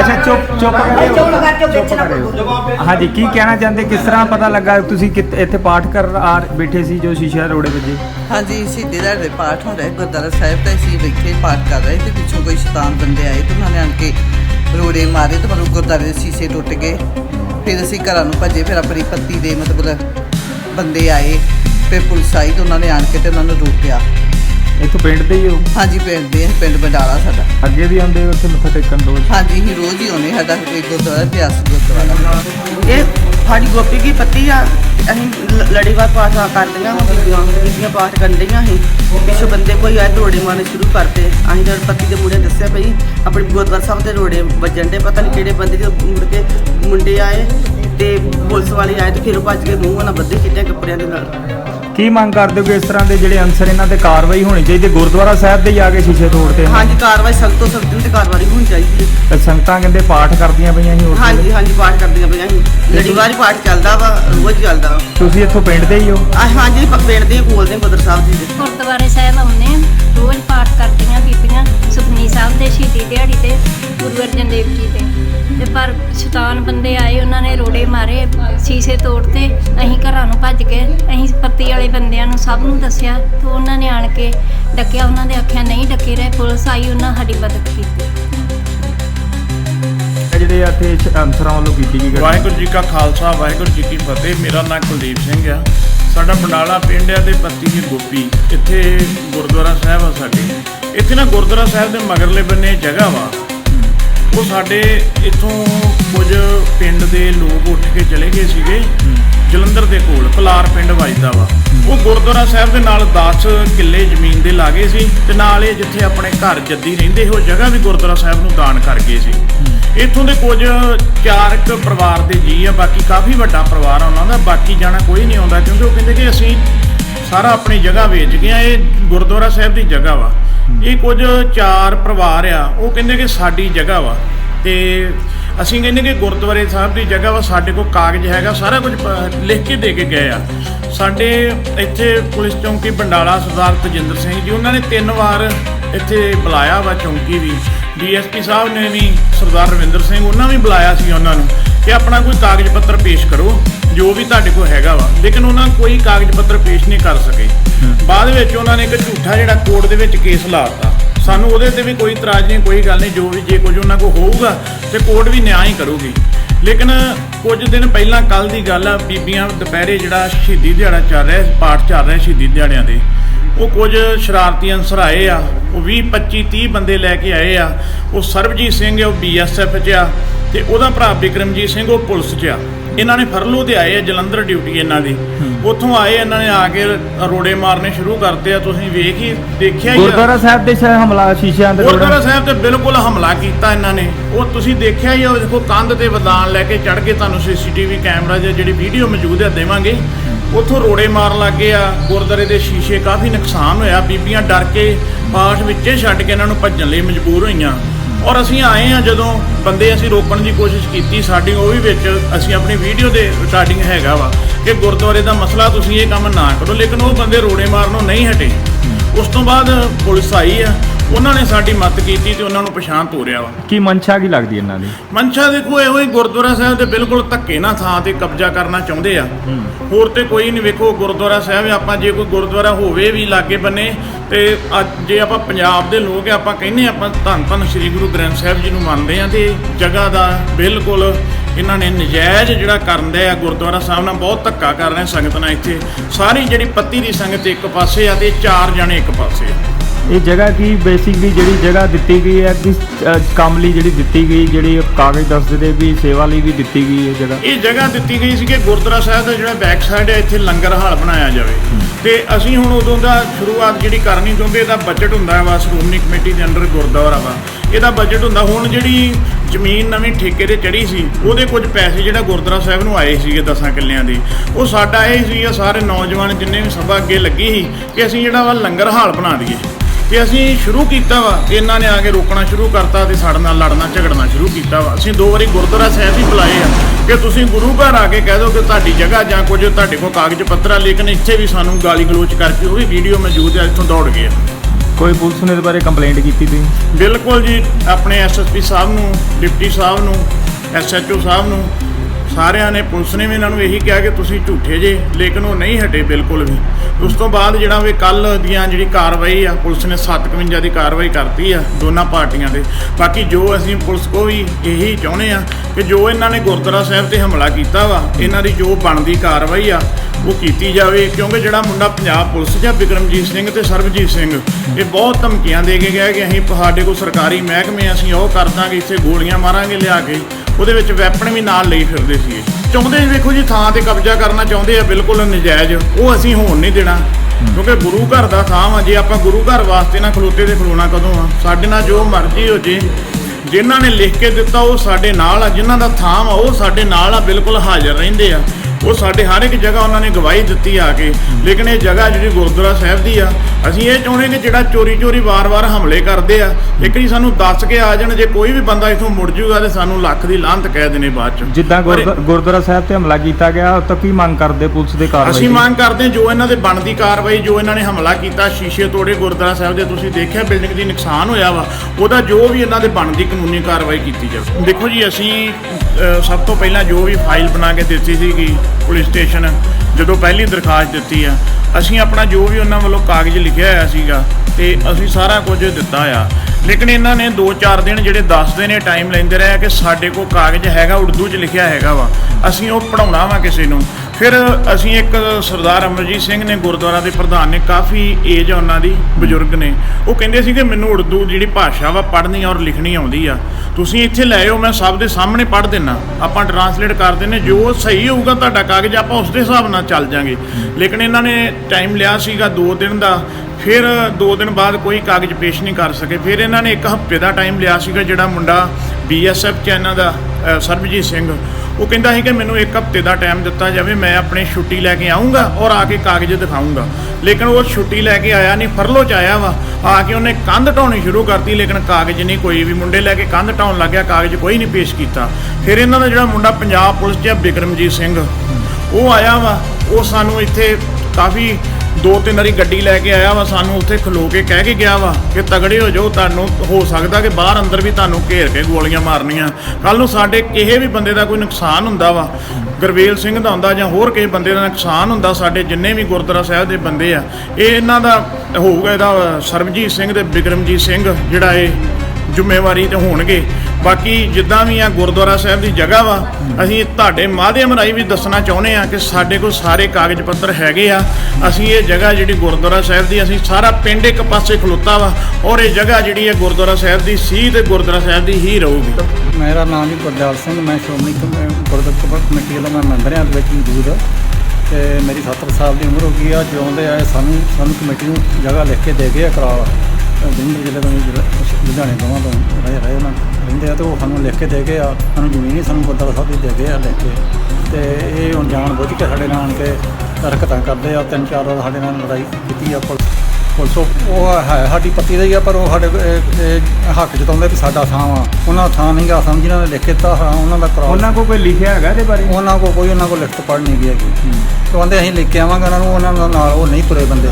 ਅੱਛਾ ਚੁੱਪ ਚੁੱਪ ਕਰਿਓ। ਚੁੱਪ ਕਰ, ਚੁੱਪ ਚੁੱਪ ਕਰਿਓ। ਹਾਂਜੀ ਕੀ ਕਹਿਣਾ ਚਾਹੁੰਦੇ? ਕਿਸ ਤਰ੍ਹਾਂ ਪਤਾ ਲੱਗਾ ਤੁਸੀਂ ਇੱਥੇ ਪਾਠ ਕਰ ਆ ਬੈਠੇ ਸੀ ਜੋ ਸ਼ੀਸ਼ਾ ਰੋੜੇ ਵੱਜੇ ਹਾਂਜੀ ਸਿੱਧੇ ਦਾ ਪਾਠ ਹੁੰਦਾ ਹੈ। ਗੁਰਦੁਆਰਾ ਸਾਹਿਬ ਤੇ ਅਸੀਂ ਬੈਠੇ ਪਾਠ ਕਰ ਰਹੇ ਤੇ ਪਿੱਛੋਂ ਕੋਈ ਸ਼ੈਤਾਨ ਬੰਦੇ ਆਏ ਤੇ ਉਹਨਾਂ ਨੇ ਆਣ ਕੇ ਰੋੜੇ ਮਾਰੇ ਤੇ ਮਤਲਬ ਗੁਰਦੁਆਰੇ ਦੇ ਸ਼ੀਸ਼ੇ ਟੁੱਟ ਗਏ। ਫਿਰ ਅਸੀਂ ਘਰਾਂ ਨੂੰ ਭੱਜੇ ਫਿਰ ਆਪਣੀ ਪੱਤੀ ਦੇ ਮਤਲਬ ਬੰਦੇ ਆਏ। ਫਿਰ ਪੁਲਿਸ ਆਈ ਤੇ ਉਹਨਾਂ ਨੇ ਆਣ ਕੇ ਤੇ ਉਹਨਾਂ ਨੂੰ ਰੋਕਿਆ। ਇੱਥੋਂ ਪਿੰਡ ਦੇ ਹੀ ਹੋ? ਹਾਂਜੀ ਪਿੰਡ ਦੇ ਪਿੰਡ ਬੰਡਾਲਾ ਸਾਡਾ। ਅੱਗੇ ਵੀ ਆਉਂਦੇ ਹੋ ਉੱਥੇ ਮੱਥਾ ਟੇਕਣ ਰੋਜ਼? ਹਾਂਜੀ ਹੀ ਰੋਜ਼ ਹੀ ਆਉਂਦੇ ਸਾਡਾ ਇਹ ਗੁਰਦੁਆਰਾ ਇਤਿਹਾਸ ਗੁਰਦੁਆਰਾ। ਇਹ ਸਾਡੀ ਗੋਪੀ ਕੀ ਪੱਤੀ ਆ ਅਸੀਂ ਲ- ਲੜੀਵਾਰ ਪਾਠ ਆ ਕਰਦੀਆਂ ਹਾਂ ਬੀਬੀਆਂ ਬੀਬੀਆਂ ਪਾਠ ਕਰਦੀਆਂ ਸੀ ਪਿੱਛੋਂ ਬੰਦੇ ਕੋਈ ਆਏ ਰੋੜੇ ਮਾਰਨੇ ਸ਼ੁਰੂ ਕਰਤੇ ਅਸੀਂ ਜਦ ਪੱਤੀ ਦੇ ਮੁੰਡੇ ਦੱਸਿਆ ਭਈ ਆਪਣੇ ਗੁਰਦੁਆਰਾ ਸਾਹਿਬ ਦੇ ਰੋੜੇ ਵੱਜਣ ਦੇ ਪਤਾ ਨਹੀਂ ਕਿਹੜੇ ਬੰਦੇ ਜਦੋਂ ਮੁੜ ਕੇ ਮੁੰਡੇ ਆਏ ਤੇ ਪੁਲਿਸ ਵਾਲੇ ਆਏ ਤੇ ਫਿਰ ਉਹ ਭੱਜ ਕੇ ਮੂੰਹ ਨਾਲ ਬੱਧੇ ਚਿੱਟੇ ਕੱਪੜਿਆਂ ਦੇ ਨਾਲ। ਕੀ ਮੰਗ ਕਰਦੇ ਹੋ ਇਸ ਤਰ੍ਹਾਂ ਦੇ ਜਿਹੜੇ ਅਨਸਰ ਇਹਨਾਂ ਤੇ ਕਾਰਵਾਈ ਹੋਣੀ ਚਾਹੀਦੀ ਗੁਰਦੁਆਰਾ ਸਾਹਿਬ ਦੇ ਹੀ ਆ ਕੇ ਸ਼ੀਸ਼ੇ ਤੋੜਦੇ ਨੇ। ਹਾਂਜੀ ਕਾਰਵਾਈ ਸਖਤ ਤੋਂ ਸਖਤ ਤੇ ਕਾਰਵਾਈ ਹੋਣੀ ਚਾਹੀਦੀ ਹੈ। ਤੇ ਸੰਗਤਾਂ ਕਹਿੰਦੇ ਪਾਠ ਕਰਦੀਆਂ ਪਈਆਂ ਸੀ ਹਾਂਜੀ ਹਾਂਜੀ ਪਾਠ ਕਰਦੀਆਂ ਪਈਆਂ ਅਸੀਂ ਲੜੀਵਾਰ ਹੀ ਪਾਠ ਚੱਲਦਾ ਵਾ ਰੋਜ਼ ਚੱਲਦਾ ਵਾ। ਤੁਸੀਂ ਇੱਥੋਂ ਪਿੰਡ ਦੇ ਹੀ ਹੋ? ਆ ਹਾਂਜੀ ਪ- ਪਿੰਡ ਦੇ ਕੋਲ ਦੇ ਗੁਰਦੁਆਰਾ ਸਾਹਿਬ ਜੀ ਦੇ। ਗੁਰਦੁਆਰੇ ਸਾਹਿਬ ਆਉਂਦੇ ਹਾਂ ਰੋਜ਼ ਪਾਠ ਕਰਦੀਆਂ ਬੀਬੀਆਂ ਸੁਖਨੀ ਸਾਹਿਬ ਦੇ ਸ਼ਹੀਦੀ ਦਿਹਾੜੀ ਤੇ ਗੁਰੂ ਅਰਜਨ ਦੇਵ ਜੀ ਦੇ। ਤੇ ਪਰ ਸ਼ੈਤਾਨ ਬੰਦੇ ਆਏ ਉਹਨਾਂ ਨੇ ਰੋੜੇ ਮਾਰੇ ਸ਼ੀਸ਼ੇ ਤੋੜਤੇ ਅਸੀਂ ਘਰਾਂ ਨੂੰ ਭੱਜ ਗਏ। ਅਸੀਂ ਪੱਤੀ ਵਾਲੇ ਬੰਦਿਆਂ ਨੂੰ ਸਭ ਨੂੰ ਦੱਸਿਆ ਤੇ ਉਹਨਾਂ ਨੇ ਆਣ ਕੇ ਡੱਕਿਆ ਉਹਨਾਂ ਦੇ ਆਖਿਆ ਨਹੀਂ ਡੱਕੇ ਰਹੇ ਪੁਲਿਸ ਆਈ ਉਹਨਾਂ ਸਾਡੀ ਮਦਦ ਕੀਤੀ। ਇਹ ਜਿਹੜੇ ਇੱਥੇ ਸ਼- ਅਨਸਰਾਂ ਵੱਲੋਂ ਕੀਤੀ ਗਈ ਵਾਹਿਗੁਰੂ ਜੀ ਕਾ ਖਾਲਸਾ ਵਾਹਿਗੁਰੂ ਜੀ ਕੀ ਫਤਿਹ। ਮੇਰਾ ਨਾਮ ਕੁਲਦੀਪ ਸਿੰਘ ਆ। ਸਾਡਾ ਬੰਡਾਲਾ ਪਿੰਡ ਆ ਤੇ ਪੱਤੀ ਦੀ ਗੋਪੀ। ਇੱਥੇ ਗੁਰਦੁਆਰਾ ਸਾਹਿਬ ਆ ਸਾਡੇ। ਇੱਥੇ ਨਾ ਗੁਰਦੁਆਰਾ ਸਾਹਿਬ ਦੇ ਮਗਰਲੇ ਬੰਨੇ ਜਗ੍ਹਾ ਵਾ। ਉਹ ਸਾਡੇ ਇੱਥੋਂ ਕੁਝ ਪਿੰਡ ਦੇ ਲੋਕ ਉੱਠ ਕੇ ਚਲੇ ਗਏ ਸੀਗੇ। ਜਲੰਧਰ ਦੇ ਕੋਲ ਪਲਾਰ ਪਿੰਡ ਵੱਜਦਾ ਵਾ। ਉਹ ਗੁਰਦੁਆਰਾ ਸਾਹਿਬ ਦੇ ਨਾਲ 10 ਕਿੱਲੇ ਜ਼ਮੀਨ ਦੇ ਲਾਗੇ ਸੀ ਤੇ ਨਾਲ ਇਹ ਜਿੱਥੇ ਆਪਣੇ ਘਰ ਜੱਦੀ ਰਹਿੰਦੇ ਸੀ, ਉਹ ਜਗ੍ਹਾ ਵੀ ਗੁਰਦੁਆਰਾ ਸਾਹਿਬ ਨੂੰ ਦਾਨ ਕਰ ਗਏ ਸੀ। ਇੱਥੋਂ ਦੇ ਕੁਝ ਚਾਰ ਚਾਰਕ ਪਰਿਵਾਰ ਦੇ ਜੀ ਆ ਬਾਕੀ ਕਾਫੀ ਵੱਡਾ ਪਰਿਵਾਰ ਆ ਉਹਨਾਂ ਦਾ ਬਾਕੀ ਜਾਣਾ ਕੋਈ ਨਹੀਂ ਆਉਂਦਾ ਕਿਉਂਕਿ ਉਹ ਕਹਿੰਦੇ ਕਿ ਅਸੀਂ ਸਾਰਾ ਆਪਣੀ ਜਗ੍ਹਾ ਵੇਚ ਗਏ ਆ ਇਹ ਗੁਰਦੁਆਰਾ ਸਾਹਿਬ ਦੀ ਜਗ੍ਹਾ ਵਾ। ਇਹ ਕੁਝ ਚਾਰ ਪਰਿਵਾਰ ਆ, ਉਹ ਕਹਿੰਦੇ ਕਿ ਸਾਡੀ ਜਗ੍ਹਾ ਵਾ। ਤੇ ਅਸੀਂ ਕਹਿੰਦੇ ਕਿ ਗੁਰਦੁਆਰੇ ਸਾਹਿਬ ਦੀ ਜਗ੍ਹਾ ਵਾ, ਸਾਡੇ ਕੋਲ ਕਾਗਜ਼ ਹੈਗਾ, ਸਾਰਾ ਕੁਝ ਲਿਖ ਕੇ ਦੇ ਕੇ ਗਏ ਆ। ਸਾਡੇ ਇੱਥੇ ਪੁਲਿਸ ਚੌਂਕੀ ਬੰਡਾਲਾ ਸਰਦਾਰ ਤਜਿੰਦਰ ਸਿੰਘ ਜੀ, ਉਹਨਾਂ ਨੇ ਤਿੰਨ ਵਾਰ ਇੱਥੇ ਬੁਲਾਇਆ ਵਾ ਚੌਂਕੀ ਵੀ। ਡੀਐਸਪੀ ਸਾਹਿਬ ਨੇ ਵੀ ਸਰਦਾਰ ਰਵਿੰਦਰ ਸਿੰਘ, ਉਹਨਾਂ ਵੀ ਬੁਲਾਇਆ ਸੀ ਉਹਨਾਂ ਨੂੰ ਕਿ ਆਪਣਾ ਕੋਈ ਕਾਗਜ਼ ਪੱਤਰ ਪੇਸ਼ ਕਰੋ। ਜੋ ਵੀ ਤੁਹਾਡੇ ਕੋਲ ਹੈਗਾ ਵਾ। ਲੇਕਿਨ ਉਹਨਾਂ ਕੋਈ ਕਾਗਜ਼ ਪੱਤਰ ਪੇਸ਼ ਨਹੀਂ ਕਰ ਸਕੇ। ਬਾਅਦ ਵਿੱਚ ਉਹਨਾਂ ਨੇ ਇੱਕ ਝੂਠਾ ਜਿਹੜਾ ਕੋਰਟ ਦੇ ਵਿੱਚ ਕੇਸ ਲਾਤਾ ਸਾਨੂੰ ਉਹਦੇ ਤੇ ਵੀ ਕੋਈ ਇਤਰਾਜ਼ ਨਹੀਂ ਕੋਈ ਗੱਲ ਨਹੀਂ। ਜੋ ਵੀ ਜੇ ਕੁਝ ਉਹਨਾਂ ਕੋਲ ਹੋਊਗਾ ਤੇ ਕੋਰਟ ਵੀ ਨਿਆਂ ਹੀ ਕਰੂਗੀ। ਲੇਕਿਨ ਕੁਝ ਦਿਨ ਪਹਿਲਾਂ ਕੱਲ ਦੀ ਗੱਲ ਆ ਬੀਬੀਆਂ ਦੁਪਹਿਰੇ ਜਿਹੜਾ ਸ਼ਹੀਦੀ ਦਿਹਾੜਾ ਚੱਲ ਰਿਹਾ ਪਾਠ ਚੱਲ ਰਿਹਾ ਸ਼ਹੀਦੀ ਦਿਹਾੜਿਆਂ ਦੇ। ਉਹ ਕੁਝ ਸ਼ਰਾਰਤੀ ਅਨਸਰ ਆਏ ਆ ਉਹ 20 25 30 ਬੰਦੇ ਲੈ ਕੇ ਆਏ ਆ। ਉਹ ਸਰਬਜੀਤ ਸਿੰਘ ਉਹ ਬੀਐਸਐਫ 'ਚ ਆ ਤੇ ਉਹਦਾ ਭਰਾ ਵਿਕਰਮਜੀਤ ਸਿੰਘ ਉਹ ਪੁਲਿਸ 'ਚ ਆ। ਇਹਨਾਂ ਨੇ ਫਰਲੂ ਤੇ ਆਏ ਆ ਜਲੰਧਰ ਡਿਊਟੀ ਇਹਨਾਂ ਦੀ। ਉੱਥੋਂ ਆਏ ਇਹਨਾਂ ਨੇ ਆ ਕੇ ਰੋੜੇ ਮਾਰਨੇ ਸ਼ੁਰੂ ਕਰਤੇ ਆ। ਤੁਸੀਂ ਵੇਖ ਹੀ ਦੇਖਿਆ ਹੀ ਆ। ਗੁਰਦੁਆਰਾ ਸਾਹਿਬ ਦੇ ਸ਼ਾਇਦ ਹਮਲਾ ਸ਼ੀਸ਼ਿਆਂ ਦੇ ਗੁਰਦੁਆਰਾ ਸਾਹਿਬ ਤੇ ਬਿਲਕੁਲ ਹਮਲਾ ਕੀਤਾ ਇਹਨਾਂ ਨੇ। ਉਹ ਤੁਸੀਂ ਦੇਖਿਆ ਹੀ ਆ ਉਹ ਦੇਖੋ ਕੰਧ ਤੇ ਵਦਾਨ ਲੈ ਕੇ ਚੜ ਕੇ ਤੁਹਾਨੂੰ ਸੀਸੀਟੀਵੀ ਕੈਮਰਾ 'ਚ ਜਿਹੜੀ ਵੀਡੀਓ ਮੌਜੂਦ ਹੈ ਦੇਵਾਂਗੇ। ਉੱਥੋਂ ਰੋੜੇ ਮਾਰਨ ਲੱਗੇ ਆ। ਗੁਰਦੁਆਰੇ ਦੇ ਸ਼ੀਸ਼ੇ ਕਾਫੀ ਨੁਕਸਾਨ ਹੋਇਆ। ਬੀਬੀਆਂ ਡਰ ਕੇ ਪਾਠ ਵਿੱਚੇ ਛੱਡ ਕੇ ਇਹਨਾਂ ਨੂੰ ਭੱਜਣ ਲਈ ਮਜਬੂਰ ਹੋਈਆਂ। ਔਰ ਅਸੀਂ ਆਏ ਆ ਜਦੋਂ ਬੰਦੇ ਅਸੀਂ ਰੋਕਣ ਦੀ ਕੋਸ਼ਿਸ਼ ਕੀਤੀ, ਸਾਡੀ ਉਹ ਵੀ ਵਿੱਚ ਅਸੀਂ ਆਪਣੀ ਵੀਡੀਓ ਦੇ ਰਿਕਾਰਡਿੰਗ ਹੈਗਾ ਵਾ ਕਿ ਗੁਰਦੁਆਰੇ ਦਾ ਮਸਲਾ ਤੁਸੀਂ ਇਹ ਕੰਮ ਨਾ ਕਰੋ, ਲੇਕਿਨ ਉਹ ਬੰਦੇ ਰੋੜੇ ਮਾਰਨੋਂ ਨਹੀਂ ਹਟੇ। ਉਸ ਤੋਂ ਬਾਅਦ ਪੁਲਿਸ ਆਈ ਆ ਉਹਨਾਂ ਨੇ ਸਾਡੀ ਮਦਦ ਕੀਤੀ ਤੇ ਉਹਨਾਂ ਨੂੰ ਪਛਾਣ ਤੋਰਿਆ ਵਾ। ਕੀ ਮਨਸ਼ਾ ਕੀ ਲੱਗਦੀ ਇਹਨਾਂ ਦੀ? ਮਨਸ਼ਾ ਦੇਖੋ ਇਹੋ ਹੀ ਗੁਰਦੁਆਰਾ ਸਾਹਿਬ ਤੇ ਬਿਲਕੁਲ ਧੱਕੇ ਨਾਲ ਥਾਂ ਤੇ ਕਬਜ਼ਾ ਕਰਨਾ ਚਾਹੁੰਦੇ ਆ। ਹੋਰ ਤੇ ਕੋਈ ਨਹੀਂ ਵੇਖੋ ਗੁਰਦੁਆਰਾ ਸਾਹਿਬ ਆਪਾਂ ਜੇ ਕੋਈ ਗੁਰਦੁਆਰਾ ਹੋਵੇ ਵੀ ਲਾਗੇ ਬੰਨੇ ਤੇ ਅੱਜ ਜੇ ਆਪਾਂ ਪੰਜਾਬ ਦੇ ਲੋਕ ਆ ਆਪਾਂ ਕਹਿੰਦੇ ਆਪਾਂ ਧੰਨ ਧੰਨ ਸ੍ਰੀ ਗੁਰੂ ਗ੍ਰੰਥ ਸਾਹਿਬ ਜੀ ਨੂੰ ਮੰਨਦੇ ਆ ਤੇ ਜਗ੍ਹਾ ਦਾ ਬਿਲਕੁਲ ਇਹਨਾਂ ਨੇ ਨਜਾਇਜ਼ ਜਿਹੜਾ ਕਰਨ ਦੇ ਆ ਗੁਰਦੁਆਰਾ ਸਾਹਿਬ ਨਾਲ ਬਹੁਤ ਧੱਕਾ ਕਰ ਰਹੇ ਸੰਗਤ ਨਾਲ ਇੱਥੇ। ਸਾਰੀ ਜਿਹੜੀ ਪੱਤੀ ਦੀ ਸੰਗਤ ਇੱਕ ਪਾਸੇ ਆ ਤੇ ਚਾਰ ਜਣੇ ਇੱਕ ਪਾਸੇ ਆ। ਇਹ ਜਗ੍ਹਾ ਕੀ ਬੇਸਿਕਲੀ ਜਿਹੜੀ ਜਗ੍ਹਾ ਦਿੱਤੀ ਗਈ ਹੈ, ਕਿਸ ਕੰਮ ਲਈ ਜਿਹੜੀ ਦਿੱਤੀ ਗਈ, ਜਿਹੜੀ ਕਾਗਜ਼ ਦੱਸਦੇ ਦੇ ਵੀ, ਸੇਵਾ ਲਈ ਵੀ ਦਿੱਤੀ ਗਈ ਹੈ ਜਗ੍ਹਾ? ਇਹ ਜਗ੍ਹਾ ਦਿੱਤੀ ਗਈ ਸੀ ਕਿ ਗੁਰਦੁਆਰਾ ਸਾਹਿਬ ਦਾ ਜਿਹੜਾ ਬੈਕ ਸਾਈਡ ਹੈ, ਇੱਥੇ ਲੰਗਰ ਹਾਲ ਬਣਾਇਆ ਜਾਵੇ। ਤੇ ਅਸੀਂ ਹੁਣ ਉਦੋਂ ਦਾ ਸ਼ੁਰੂਆਤ ਜਿਹੜੀ ਕਰਨੀ ਕਿਉਂਕਿ ਇਹਦਾ ਬਜਟ ਹੁੰਦਾ ਹੈ ਵਾ, ਸ਼੍ਰੋਮਣੀ ਕਮੇਟੀ ਦੇ ਅੰਡਰ ਗੁਰਦੁਆਰਾ ਵਾ। ਇਹਦਾ ਬਜਟ ਹੁੰਦਾ, ਹੁਣ ਜਿਹੜੀ ਜ਼ਮੀਨ ਨਵੀਂ ਠੇਕੇ ਤੇ ਚੜੀ ਸੀ, ਉਹਦੇ ਕੁਝ ਪੈਸੇ ਜਿਹੜਾ ਗੁਰਦੁਆਰਾ ਸਾਹਿਬ ਨੂੰ ਆਏ ਸੀਗੇ 10 ਕਿੱਲਿਆਂ ਦੇ। ਉਹ ਸਾਡਾ ਇਹ ਸੀ ਸਾਰੇ ਨੌਜਵਾਨ ਜਿੰਨੇ ਵੀ ਸਭਾ ਅੱਗੇ ਲੱਗੀ ਸੀ, ਕਿ ਅਸੀਂ ਜਿਹੜਾ ਵਾ ਲੰਗਰ ਹਾਲ ਬਣਾ ਦਈਏ। ਤੇ ਅਸੀਂ ਸ਼ੁਰੂ ਕੀਤਾ ਵਾ ਤੇ ਇਹਨਾਂ ਨੇ ਆ ਕੇ ਰੋਕਣਾ ਸ਼ੁਰੂ ਕਰਤਾ ਤੇ ਸਾਡੇ ਨਾਲ ਲੜਨਾ ਝਗੜਨਾ ਸ਼ੁਰੂ ਕੀਤਾ ਵਾ। ਅਸੀਂ ਦੋ ਵਾਰੀ ਗੁਰਦੁਆਰਾ ਸਾਹਿਬ ਵੀ ਬੁਲਾਏ ਆ ਕਿ ਤੁਸੀਂ ਗੁਰੂ ਘਰ ਆ ਕੇ ਕਹਿ ਦਿਓ ਕਿ ਤੁਹਾਡੀ ਜਗ੍ਹਾ ਜਾਂ ਕੁਝ ਤੁਹਾਡੇ ਕੋਲ ਕਾਗਜ਼ ਪੱਤਰ ਆ ਲੇਕਿਨ ਇੱਥੇ ਵੀ ਸਾਨੂੰ ਗਾਲੀ ਗਲੋਚ ਕਰਕੇ ਉਹ ਵੀ ਵੀਡੀਓ ਮੌਜੂਦ ਆ ਇੱਥੋਂ ਦੌੜ ਗਏ ਕੋਈ ਪੁਲਿਸ ਨੇ ਇਸ ਬਾਰੇ ਕੰਪਲੇਂਟ ਕੀਤੀ ਤੁਸੀਂ? ਬਿਲਕੁਲ ਜੀ ਆਪਣੇ ਐਸਐਸਪੀ ਸਾਹਿਬ ਨੂੰ ਡਿਪਟੀ ਸਾਹਿਬ ਨੂੰ ਐਸਐਚਓ ਸਾਹਿਬ ਨੂੰ ਸਾਰਿਆਂ ਨੇ, ਪੁਲਿਸ ਨੇ ਵੀ ਇਹਨਾਂ ਨੂੰ ਇਹੀ ਕਿਹਾ ਕਿ ਤੁਸੀਂ ਝੂਠੇ ਜੇ, ਲੇਕਿਨ ਉਹ ਨਹੀਂ ਹਟੇ ਬਿਲਕੁਲ ਵੀ। ਉਸ ਤੋਂ ਬਾਅਦ ਜਿਹੜਾ ਵੀ ਕੱਲ ਦੀਆਂ ਜਿਹੜੀ ਕਾਰਵਾਈ ਆ, ਪੁਲਿਸ ਨੇ 751 ਦੀ ਕਾਰਵਾਈ ਕਰਤੀ ਆ, ਦੋਨਾਂ ਪਾਰਟੀਆਂ ਦੇ। ਬਾਕੀ ਜੋ ਅਸੀਂ ਪੁਲਿਸ ਕੋ ਵੀ ਇਹੀ ਚਾਹੁੰਦੇ ਆ ਕਿ ਜੋ ਇਹਨਾਂ ਨੇ ਗੁਰਦੁਆਰਾ ਸਾਹਿਬ ਤੇ ਹਮਲਾ ਕੀਤਾ ਵਾ, ਇਹਨਾਂ ਦੀ ਜੋ ਬਣਦੀ ਕਾਰਵਾਈ ਆ ਉਹ ਕੀਤੀ ਜਾਵੇ, ਕਿਉਂਕਿ ਜਿਹੜਾ ਮੁੰਡਾ ਪੰਜਾਬ ਪੁਲਿਸ ਜਾਂ ਬਿਕਰਮਜੀਤ ਸਿੰਘ ਤੇ ਸਰਬਜੀਤ ਸਿੰਘ, ਇਹ ਬਹੁਤ ਧਮਕੀਆਂ ਦੇ ਕੇ ਗਿਆ ਕਿ ਅਸੀਂ ਤੁਹਾਡੇ ਕੋਲ ਸਰਕਾਰੀ ਮਹਿਕਮੇ ਅਸੀਂ ਉਹ ਕਰ ਦਾਂਗੇ, ਇੱਥੇ ਗੋਲੀਆਂ ਮਾਰਾਂਗੇ ਲਿਆ ਕੇ, ਉਹਦੇ ਵਿੱਚ ਵੈਪਨ ਵੀ ਨਾਲ ਲਈ ਫਿਰਦੇ ਸੀਗੇ ਚਾਹੁੰਦੇ ਦੇਖੋ ਜੀ, ਥਾਂ ਤੇ ਕਬਜ਼ਾ ਕਰਨਾ ਚਾਹੁੰਦੇ ਆ, ਬਿਲਕੁਲ ਨਜਾਇਜ਼, ਉਹ ਅਸੀਂ ਹੋਣ ਨਹੀਂ ਦੇਣਾ। ਕਿਉਂਕਿ ਗੁਰੂ ਘਰ ਦਾ ਥਾਂ ਆ, ਜੇ ਆਪਾਂ ਗੁਰੂ ਘਰ ਵਾਸਤੇ ਨਾ ਖਲੋਤੇ ਤੇ ਖਲੋਣਾ ਕਦੋਂ ਆ? ਸਾਡੇ ਨਾਲ ਜੋ ਮਰਜ਼ੀ ਹੋ ਜੇ, ਜਿਨ੍ਹਾਂ ਨੇ ਲਿਖ ਕੇ ਦਿੱਤਾ ਉਹ ਸਾਡੇ ਨਾਲ ਆ, ਜਿਨ੍ਹਾਂ ਦਾ ਥਾਂ ਆ ਉਹ ਸਾਡੇ ਨਾਲ ਆ, ਬਿਲਕੁਲ ਹਾਜ਼ਰ ਰਹਿੰਦੇ ਆ। ਉਹ ਸਾਡੇ ਹਰ ਇੱਕ ਜਗ੍ਹਾ ਉਹਨਾਂ ਨੇ ਗਵਾਹੀ ਦਿੱਤੀ ਆ ਕੇ। ਲੇਕਿਨ ਇਹ ਜਗ੍ਹਾ ਜਿਹੜੀ ਗੁਰਦੁਆਰਾ ਸਾਹਿਬ ਦੀ ਆ ਅਸੀਂ ਇਹ ਚਾਹੁੰਦੇ ਕਿ ਜਿਹੜਾ ਚੋਰੀ ਚੋਰੀ ਵਾਰ-ਵਾਰ ਹਮਲੇ ਕਰਦੇ ਆ ਇੱਕ ਜੀ ਸਾਨੂੰ ਦੱਸ ਕੇ ਆ ਜਾਣ ਜੇ ਕੋਈ ਵੀ ਬੰਦਾ ਇਥੋਂ ਮੁੜ ਜੂਗਾ ਤੇ ਸਾਨੂੰ ਲੱਖ ਦੀ ਲਾਹਨਤ ਕਹਿ ਦੇਣੇ ਬਾਅਦ ਚ। ਜਿੱਦਾਂ ਗੁਰਦੁਆਰਾ ਸਾਹਿਬ ਤੇ ਹਮਲਾ ਕੀਤਾ ਗਿਆ ਤਾਂ ਕੀ ਮੰਗ ਕਰਦੇ ਪੁਲਿਸ ਦੇ ਕਾਰਵਾਈ ਅਸੀਂ? ਮੰਗ ਕਰਦੇ ਹਾਂ ਜੋ ਇਹਨਾਂ ਦੇ ਬਣਦੀ ਕਾਰਵਾਈ ਜੋ ਇਹਨਾਂ ਨੇ ਹਮਲਾ ਕੀਤਾ ਸ਼ੀਸ਼ੇ ਤੋੜੇ ਗੁਰਦੁਆਰਾ ਸਾਹਿਬ ਦੇ ਤੁਸੀਂ ਦੇਖਿਆ ਬਿਲਡਿੰਗ ਦੀ ਨੁਕਸਾਨ ਹੋਇਆ ਵਾ ਉਹਦਾ ਜੋ ਵੀ ਇਹਨਾਂ ਦੇ ਬਣਦੀ ਕਾਨੂੰਨੀ ਕਾਰਵਾਈ ਕੀਤੀ ਜਾਵੇ। ਦੇਖੋ ਜੀ ਅਸੀਂ ਸਭ ਤੋਂ ਪਹਿਲਾਂ ਜੋ ਵੀ ਫਾਈਲ ਬਣਾ ਕੇ ਦਿੱਤੀ ਸੀਗੀ ਪੁਲਿਸ ਸਟੇਸ਼ਨ, ਜਦੋਂ ਪਹਿਲੀ ਦਰਖਾਸਤ ਦਿੱਤੀ ਆ, ਅਸੀਂ ਆਪਣਾ ਜੋ ਵੀ ਉਹਨਾਂ ਵੱਲੋਂ ਕਾਗਜ਼ ਲਿਖਿਆ ਹੋਇਆ ਸੀਗਾ, ਤੇ ਅਸੀਂ ਸਾਰਾ ਕੁਝ ਦਿੱਤਾ ਆ। ਲੇਕਿਨ ਇਹਨਾਂ ਨੇ 2-4 ਦਿਨ ਜਿਹੜੇ ਦੱਸਦੇ ਨੇ ਟਾਈਮ ਲੈਂਦੇ ਰਹੇ ਕਿ ਸਾਡੇ ਕੋਲ ਕਾਗਜ਼ ਹੈਗਾ, ਉਰਦੂ 'ਚ ਲਿਖਿਆ ਹੈਗਾ ਵਾ। ਅਸੀਂ ਉਹ ਪੜਾਉਣਾ ਵਾ ਕਿਸੇ ਨੂੰ। ਫਿਰ ਅਸੀਂ ਇੱਕ ਸਰਦਾਰ ਅਮਰਜੀਤ ਸਿੰਘ ਨੇ ਗੁਰਦੁਆਰਾ ਦੇ ਪ੍ਰਧਾਨ ਨੇ ਕਾਫੀ ਏਜ ਆ ਉਹਨਾਂ ਦੀ, ਬਜ਼ੁਰਗ ਨੇ। ਉਹ ਕਹਿੰਦੇ ਸੀ ਕਿ ਮੈਨੂੰ ਉਰਦੂ ਜਿਹੜੀ ਭਾਸ਼ਾ ਵਾ ਪੜ੍ਹਨੀ ਔਰ ਲਿਖਣੀ ਆਉਂਦੀ ਆ। ਤੁਸੀਂ ਇੱਥੇ ਲੈ ਆਓ, ਮੈਂ ਸਭ ਦੇ ਸਾਹਮਣੇ ਪੜ੍ਹ ਦਿੰਨਾ। ਆਪਾਂ ਟਰਾਂਸਲੇਟ ਕਰ ਦਿੰਨੇ, ਜੋ ਸਹੀ ਹੋਊਗਾ ਤੁਹਾਡਾ ਕਾਗਜ਼ ਆਪਾਂ ਉਸ ਦੇ ਹਿਸਾਬ ਨਾਲ ਚੱਲ ਜਾਾਂਗੇ। ਲੇਕਿਨ ਇਹਨਾਂ ਨੇ ਟਾਈਮ ਲਿਆ ਸੀਗਾ 2 ਦਿਨ ਦਾ। ਫਿਰ 2 ਦਿਨ ਬਾਅਦ ਕੋਈ ਕਾਗਜ਼ ਪੇਸ਼ ਨਹੀਂ ਕਰ ਸਕੇ। ਫਿਰ ਇਹਨਾਂ ਨੇ ਇੱਕ ਹਫ਼ਤੇ ਦਾ ਟਾਈਮ ਲਿਆ ਸੀਗਾ ਜਿਹੜਾ ਮੁੰਡਾ ਬੀਐਸਐਫ ਚ ਇਹਨਾਂ ਦਾ ਸਰਬਜੀਤ ਸਿੰਘ। ਉਹ ਕਹਿੰਦਾ ਸੀ ਕਿ ਮੈਨੂੰ ਇੱਕ ਹਫ਼ਤੇ ਦਾ ਟਾਈਮ ਦਿੱਤਾ ਜਾਵੇ, ਮੈਂ ਆਪਣੇ ਛੁੱਟੀ ਲੈ ਕੇ ਆਉਂਗਾ ਔਰ ਆ ਕੇ ਕਾਗਜ਼ ਦਿਖਾਉਂਗਾ ਲੇਕਿਨ ਉਹ ਛੁੱਟੀ ਲੈ ਕੇ ਆਇਆ ਨਹੀਂ, ਫਰਲੋ ਚ ਆਇਆ ਵਾ। ਆ ਕੇ ਉਹਨੇ ਕੰਧ ਢਾਉਣੀ ਸ਼ੁਰੂ ਕਰਤੀ, ਲੇਕਿਨ ਕਾਗਜ਼ ਨਹੀਂ, ਕੋਈ ਵੀ ਮੁੰਡੇ ਲੈ ਕੇ ਕੰਧ ਢਾਉਣ ਲੱਗਿਆ, ਕਾਗਜ਼ ਕੋਈ ਨਹੀਂ ਪੇਸ਼ ਕੀਤਾ। ਫਿਰ ਇਹਨਾਂ ਦਾ ਜਿਹੜਾ ਮੁੰਡਾ ਪੰਜਾਬ ਪੁਲਿਸ 'ਚ ਬਿਕਰਮਜੀਤ ਸਿੰਘ, ਉਹ ਆਇਆ ਵਾ। ਉਹ ਸਾਨੂੰ ਇੱਥੇ ਕਾਫੀ ਦੋ ਤਿੰਨ ਵਾਰੀ ਗੱਡੀ ਲੈ ਕੇ ਆਇਆ ਵਾ, ਸਾਨੂੰ ਉੱਥੇ ਖਲੋ ਕੇ ਕਹਿ ਕੇ ਗਿਆ ਵਾ ਕਿ ਤਗੜੇ ਹੋ ਜਾਓ, ਤੁਹਾਨੂੰ ਹੋ ਸਕਦਾ ਕਿ ਬਾਹਰ ਅੰਦਰ ਵੀ ਤੁਹਾਨੂੰ ਘੇਰ ਕੇ ਗੋਲੀਆਂ ਮਾਰਨੀਆਂ। ਕੱਲ ਨੂੰ ਸਾਡੇ ਕਿਸੇ ਵੀ ਬੰਦੇ ਦਾ ਕੋਈ ਨੁਕਸਾਨ ਹੁੰਦਾ ਵਾ, ਗੁਰਵੇਲ ਸਿੰਘ ਦਾ ਹੁੰਦਾ ਜਾਂ ਹੋਰ ਕਿਸੇ ਬੰਦੇ ਦਾ ਨੁਕਸਾਨ ਹੁੰਦਾ, ਸਾਡੇ ਜਿੰਨੇ ਵੀ ਗੁਰਦੁਆਰਾ ਸਾਹਿਬ ਦੇ ਬੰਦੇ ਆ, ਇਹ ਇਹਨਾਂ ਦਾ ਹੋਊਗਾ ਇਹਦਾ, ਸਰਬਜੀਤ ਸਿੰਘ ਤੇ ਬਿਕਰਮਜੀਤ ਸਿੰਘ, ਜਿਹੜਾ ਇਹ ਜ਼ਿੰਮੇਵਾਰੀ ਤੇ ਹੋਣਗੇ। ਬਾਕੀ ਜਿੱਦਾਂ ਵੀ ਆ ਗੁਰਦੁਆਰਾ ਸਾਹਿਬ ਦੀ ਜਗ੍ਹਾ ਵਾ, ਅਸੀਂ ਤੁਹਾਡੇ ਮਾਧਿਅਮ ਰਾਹੀਂ ਵੀ ਦੱਸਣਾ ਚਾਹੁੰਦੇ ਆ ਕਿ ਸਾਡੇ ਕੋਲ ਸਾਰੇ ਕਾਗਜ਼ ਪੱਤਰ ਹੈਗੇ ਆ। ਅਸੀਂ ਇਹ ਜਗ੍ਹਾ ਜਿਹੜੀ ਗੁਰਦੁਆਰਾ ਸਾਹਿਬ ਦੀ, ਅਸੀਂ ਸਾਰਾ ਪਿੰਡ ਇੱਕ ਪਾਸੇ ਖਲੋਤਾ ਵਾ ਔਰ ਇਹ ਜਗ੍ਹਾ ਜਿਹੜੀ ਹੈ ਗੁਰਦੁਆਰਾ ਸਾਹਿਬ ਦੀ, ਸੀ ਤੇ ਗੁਰਦੁਆਰਾ ਸਾਹਿਬ ਦੀ ਹੀ ਰਹੂਗੀ। ਮੇਰਾ ਨਾਮ ਜੀ ਗੁਰਦਿਆਲ ਸਿੰਘ, ਮੈਂ ਸ਼੍ਰੋਮਣੀ ਕਮ- ਗੁਰਦੁਆਰਾ ਕਮੇਟੀ ਵੱਲੋਂ ਮੈਂ ਮੈਂਬਰ ਹਾਂ ਦੇ ਵਿੱਚ ਮੌਜੂਦ ਹਾਂ। ਤੇ ਮੇਰੀ 70 ਸਾਲ ਦੀ ਉਮਰ ਹੋ ਗਈ ਆ, ਜਿਉਂਦੇ ਆਏ ਸਾਨੂੰ ਸਾਨੂੰ ਕਮੇਟੀ ਨੂੰ ਜਗ੍ਹਾ ਲਿਖ ਕੇ ਦੇ ਗਏ ਆ, ਕਰਾਲ। ਜਲੰਧਰ ਜ਼ਿਲ੍ਹੇ ਤੋਂ ਲੁਧਿਆਣੇ ਦੋਵਾਂ ਤੋਂ ਰਹੇ ਰਹੇ ਉਹਨਾਂ ਰਹਿੰਦੇ ਆ ਤੇ ਉਹ ਸਾਨੂੰ ਲਿਖ ਕੇ ਦੇ ਗਏ ਆ ਸਾਨੂੰ ਜ਼ਮੀਨ ਹੀ ਸਾਨੂੰ ਗੁਰਦੁਆਰਾ ਸਾਹਿਬ ਦੀ ਦੇ ਗਏ ਆ ਲਿਖ ਕੇ ਤੇ ਇਹ ਹੁਣ ਜਾਣ ਬੁੱਝ ਕੇ ਸਾਡੇ ਨਾਲ ਆਣ ਕੇ ਹਰਕਤਾਂ ਕਰਦੇ ਆ ਤਿੰਨ ਚਾਰ ਵਾਰ ਸਾਡੇ ਨਾਲ ਲੜਾਈ ਕੀਤੀ ਆ ਪੁਲਿਸ ਪੁਲਿਸ ਉਹ ਉਹ ਹੈ ਸਾਡੀ ਪਤੀ ਦਾ ਹੀ ਆ ਪਰ ਉਹ ਸਾਡੇ ਇਹ- ਇਹ ਹੱਕ ਜਤਾਉਂਦੇ ਵੀ ਸਾਡਾ ਥਾਂ ਆ ਉਹਨਾਂ ਦਾ ਥਾਂ ਨਹੀਂਗਾ ਸਮਝ ਜਿਹਨਾਂ ਨੇ ਲਿਖ ਦਿੱਤਾ ਹਾਂ ਉਹਨਾਂ ਦਾ ਕਰਾਓ ਉਹਨਾਂ ਕੋਲ ਕੋਈ ਲਿਖਿਆ ਹੈਗਾ ਇਹਦੇ ਬਾਰੇ ਉਹਨਾਂ ਕੋਲ ਕੋਈ ਉਹਨਾਂ ਕੋਲ ਲਿਖਤ ਪੜ੍ਹ ਨਹੀਂ ਗਈ ਹੈਗੀ ਤੇ ਕਹਿੰਦੇ ਅਸੀਂ ਲਿਖ ਕੇ ਆਵਾਂਗੇ ਉਹਨਾਂ ਨੂੰ ਉਹਨਾਂ ਨਾਲ ਉਹ ਨਹੀਂ ਤੁਰੇ ਬੰਦੇ।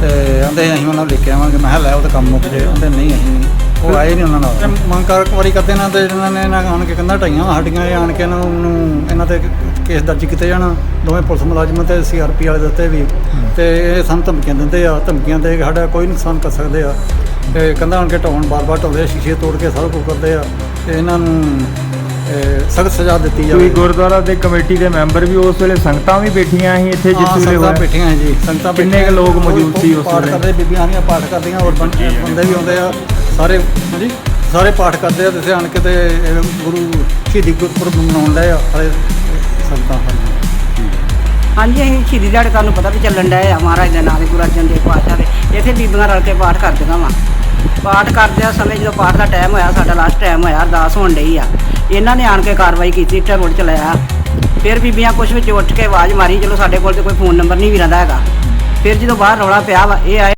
ਤੇ ਕਹਿੰਦੇ ਅਸੀਂ ਉਹਨਾਂ ਨੂੰ ਲਿਖ ਕੇ ਆਵਾਂਗੇ। ਮੈਂ ਕਿਹਾ, ਲੈ, ਉਹ ਤਾਂ ਕੰਮ ਮੁੱਕ ਜੇ ਕਹਿੰਦੇ ਨਹੀਂ, ਅਸੀਂ ਉਹ ਆਏ ਨਹੀਂ ਉਹਨਾਂ ਨਾਲ। ਮੰਗ ਕਰ ਵਾਰੀ ਕਰਦੇ ਨਾ, ਤੇ ਇਹਨਾਂ ਨੇ ਇਹਨਾਂ ਆਣ ਕੇ ਕੰਧਾਂ ਢਾਈਆਂ ਵਾਂ ਸਾਡੀਆਂ ਇਹ ਆਣ ਕੇ ਇਹਨਾਂ ਨੂੰ ਇਹਨਾਂ ਤੇ ਕੇਸ ਦਰਜ ਕੀਤੇ ਜਾਣ। ਦੋਵੇਂ ਪੁਲਿਸ ਮੁਲਾਜ਼ਮ ਤੇ ਸੀਆਰਪੀ ਵਾਲੇ ਦਿੱਤੇ ਵੀ। ਤੇ ਇਹ ਸਾਨੂੰ ਧਮਕੀਆਂ ਦਿੰਦੇ ਆ। ਧਮਕੀਆਂ ਦੇ ਕੇ ਸਾਡਾ ਕੋਈ ਨੁਕਸਾਨ ਕਰ ਸਕਦੇ ਆ। ਤੇ ਕੰਧਾਂ ਆਣ ਕੇ ਢਾਉਣ ਬਾਰ-ਬਾਰ ਢਾਉਂਦੇ ਆ, ਸ਼ੀਸ਼ੇ ਤੋੜ ਕੇ ਸਾਰਾ ਕੁਝ ਕਰਦੇ ਆ। ਤੇ ਇਹਨਾਂ ਨੂੰ ਸਖਤ ਸਜ਼ਾ ਦਿੱਤੀ ਕੋਈ ਜਾਵੇ ਗੁਰਦੁਆਰਾ ਦੇ ਕਮੇਟੀ ਦੇ ਮੈਂਬਰ ਵੀ ਉਸ ਵੇਲੇ ਸੰਗਤਾਂ ਵੀ ਬੈਠੀਆਂ ਸੀ ਇੱਥੇ ਜਿਸ ਵੇਲੇ ਸੰਗਤਾਂ ਬੈਠੀਆਂ ਜੀ ਸੰਗਤਾਂ ਕਿੰਨੇ। ਕੁ ਲੋਕ ਕੋਈ ਮੌਜੂਦ ਸੀ ਉਸ ਪਾਠ ਵੇਲੇ? ਕਰਦੇ ਬੀਬੀਆਂ ਆਣੀਆਂ ਪਾਠ ਕਰਦੀਆਂ ਔਰ ਬੰਦੇ ਵੀ ਆਉਂਦੇ ਆ। ਸਾਰੇ ਹਾਂਜੀ ਸਾਰੇ ਪਾਠ ਕਰਦੇ ਆ ਤੇ ਇੱਥੇ ਆਣ ਕੇ ਤੇ ਗੁਰੂ ਸ਼ਹੀਦੀ ਗੁਰਪੁਰਬ ਮਨਾਉਣ ਡਏ ਆ ਸਾਰੇ ਸੰਗਤਾਂ ਹਾਂਜੀ ਅਸੀਂ ਸ਼ਹੀਦੀ ਦਿਹਾੜੇ ਤੁਹਾਨੂੰ ਪਤਾ ਵੀ ਚੱਲਣ ਡਿਆ ਆ ਮਹਾਰਾਜ ਦੇ ਨਾਂ ਦੇ ਗੁਰੂ ਅਰਜਨ ਦੇਵ ਪਾਤਸ਼ਾਹ ਦੇ। ਇੱਥੇ ਬੀਬੀਆਂ ਰਲ ਕੇ ਪਾਠ ਕਰਦੀਆਂ ਵਾ। ਪਾਠ ਕਰਦਿਆਂ ਸਮੇਂ ਜਦੋਂ ਪਾਠ ਦਾ ਟਾਈਮ ਹੋਇਆ ਸਾਡਾ ਲਾਸਟ ਟਾਈਮ ਹੋਇਆ ਅਰਦਾਸ ਹੋਣ ਡਈ ਆ। ਇਹਨਾਂ ਨੇ ਆਣ ਕੇ ਕਾਰਵਾਈ ਕੀਤੀ ਇੱਟਾਂ ਰੋਡ ਚਲਾਇਆ ਫਿਰ ਬੀਬੀਆਂ ਕੁਛ ਵਿੱਚ ਉੱਠ ਕੇ ਆਵਾਜ਼ ਮਾਰੀ, ਚਲੋ ਸਾਡੇ ਕੋਲ ਤੇ ਕੋਈ ਫੋਨ ਨੰਬਰ ਨਹੀਂ ਵੀਰਾਂ ਦਾ ਹੈਗਾ। ਫਿਰ ਜਦੋਂ ਬਾਹਰ ਰੌਲਾ ਪਿਆ ਵਾ, ਇਹ ਆਏ